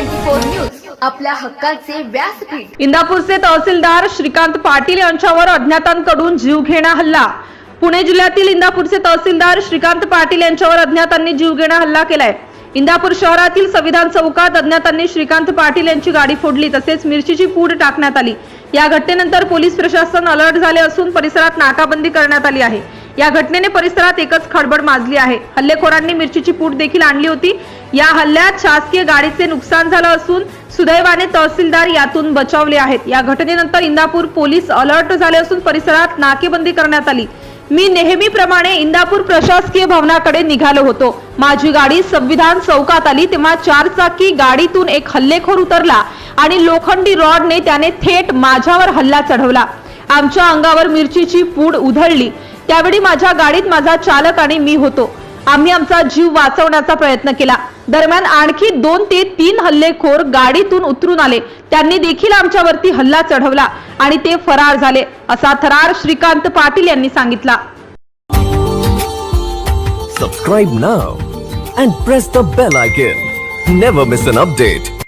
आपल्या हक्काचे व्यासपीठ. इंदापूरचे तहसीलदार श्रीकांत पाटील यांच्यावर अज्ञातांकडून जीवघेणा हल्ला. पुणे जिल्ह्यातील इंदापूरचे तहसीलदार श्रीकांत पाटील यांच्यावर अज्ञातांनी जीवघेणा हल्ला केलाय. इंदापूर शहरातील संविधान चौकात अज्ञातांनी श्रीकांत पाटील यांची गाडी फोडली तसेच मिरचीची पूड टाकण्यात आली. या घटनेनंतर पोलीस प्रशासन अलर्ट झाले असून परिसरात नाकाबंदी करण्यात आली आहे. या घटनेने परिसरात एकच खडबड माजली आहे. हल्लेखोरांनी मिरचीची पूड देखील आणली होती. या हल्ल्यात शासकीय गाडीचे नुकसान झालं असून सुदैवाने तहसीलदार यातून बचावले आहेत. या घटनेनंतर इंदापूर पोलीस अलर्ट झाले असून परिसरात नाकेबंदी करण्यात आली. मी नेहमीप्रमाणे इंदापूर प्रशासकीय भवनाकडे निघालो होतो. माझी गाडी संविधान चौकात आली तेव्हा चारचाकी गाडीतून एक हल्लेखोर उतरला आणि लोखंडी रॉडने त्याने थेट माझ्यावर हल्ला चढवला. आमच्या अंगावर मिरचीची पूड उधळली. त्यावेळी माझ्या गाडीत माझा चालक आणि मी होतो. आम्ही आमचा जीव वाचवण्याचा प्रयत्न केला. दरम्यान आणखी दोन ते तीन हल्लेखोर गाडीतून उतरून आले. त्यांनी देखील आमच्यावरती हल्ला चढवला आणि ते फरार झाले असा थरार श्रीकांत पाटील यांनी सांगितला. Subscribe now and press the bell icon never miss an update